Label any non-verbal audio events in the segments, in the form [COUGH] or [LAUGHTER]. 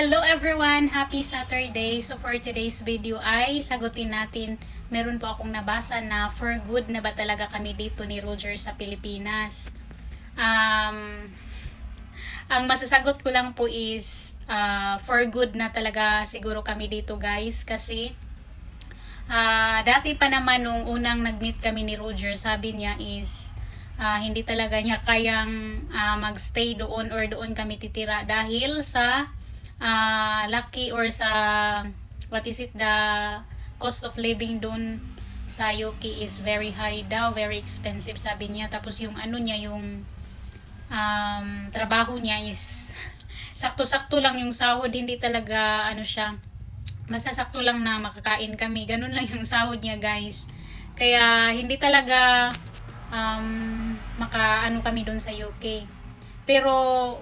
Hello everyone! Happy Saturday! So for today's video ay sagutin natin, meron po akong nabasa na for good na ba talaga kami dito ni Roger sa Pilipinas. Um, ang masasagot ko lang po is ah, for good na talaga siguro kami dito guys kasi ah, dati pa naman nung unang nag-meet kami ni Roger sabi niya is ah, hindi talaga niya kayang ah, magstay doon or doon kami titira dahil sa ah, lucky or sa what is it the cost of living doon sa UK is very high daw, very expensive sabi niya. Tapos yung ano niya, yung um, trabaho niya is [LAUGHS] sakto-sakto lang yung sahod, hindi talaga ano siya, masasakto lang na makakain kami. Ganun lang yung sahod niya guys. Kaya hindi talaga um, maka ano kami doon sa UK. Pero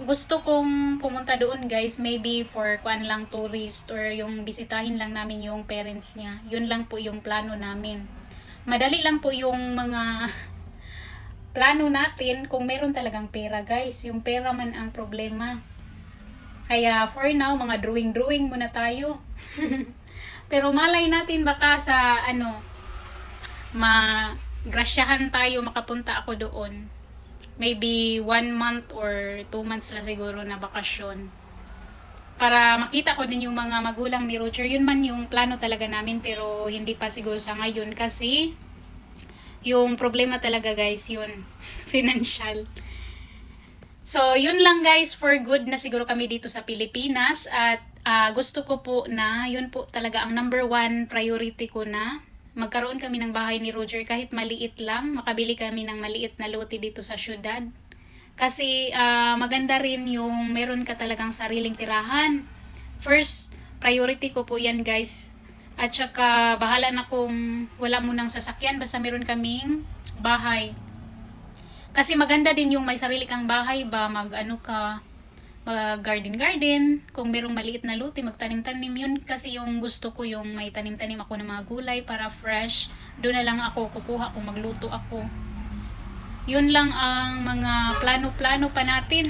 gusto kong pumunta doon guys, maybe for kuan lang tourist or yung bisitahin lang namin yung parents niya. Yun lang po yung plano namin. Madali lang po yung mga [LAUGHS] plano natin kung meron talagang pera guys. Yung pera man ang problema. Kaya for now, mga drawing-drawing muna tayo. [LAUGHS] Pero malay natin baka sa ano, magrasyahan tayo, makapunta ako doon. Maybe one month or two months lang siguro na bakasyon. Para makita ko din yung mga magulang ni Roger. Yun man yung plano talaga namin pero hindi pa siguro sa ngayon kasi yung problema talaga guys yun, [LAUGHS] financial. So, yun lang guys, for good na siguro kami dito sa Pilipinas at ah, gusto ko po na yun po talaga ang number one priority ko na magkaroon kami ng bahay ni Roger kahit maliit lang, makabili kami ng maliit na lote dito sa syudad. Kasi ah, maganda rin yung meron ka talagang sariling tirahan. First priority ko po yan guys. At saka bahala na kung wala mo ng sasakyan basta meron kaming bahay. Kasi maganda din yung may sarili kang bahay ba, mag ano ka, mag garden garden, kung merong maliit na luti, magtanim-tanim yun kasi yung gusto ko yung may tanim-tanim ako ng mga gulay para fresh. Doon na lang ako kukuha kung magluto ako. Yun lang ang mga plano-plano pa natin.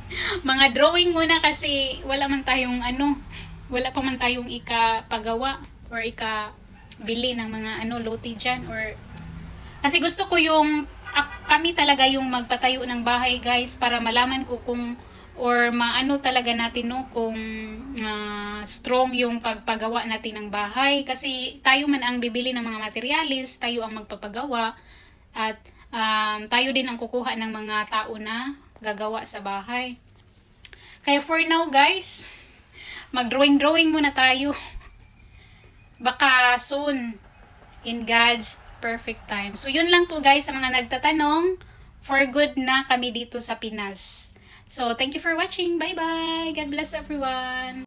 [LAUGHS] mga drawing muna kasi wala man tayong ano, [LAUGHS] wala pa man tayong ikapagawa or ika bili ng mga ano luti dyan or kasi gusto ko yung kami talaga yung magpatayo ng bahay guys para malaman ko kung or maano talaga natin no kung ah, strong yung pagpagawa natin ng bahay kasi tayo man ang bibili ng mga materialis, tayo ang magpapagawa at um, tayo din ang kukuha ng mga tao na gagawa sa bahay. Kaya for now guys, mag-drawing-drawing muna tayo. [LAUGHS] Baka soon in God's perfect time. So yun lang po guys sa mga nagtatanong. For good na kami dito sa Pinas. So thank you for watching. Bye bye. God bless everyone.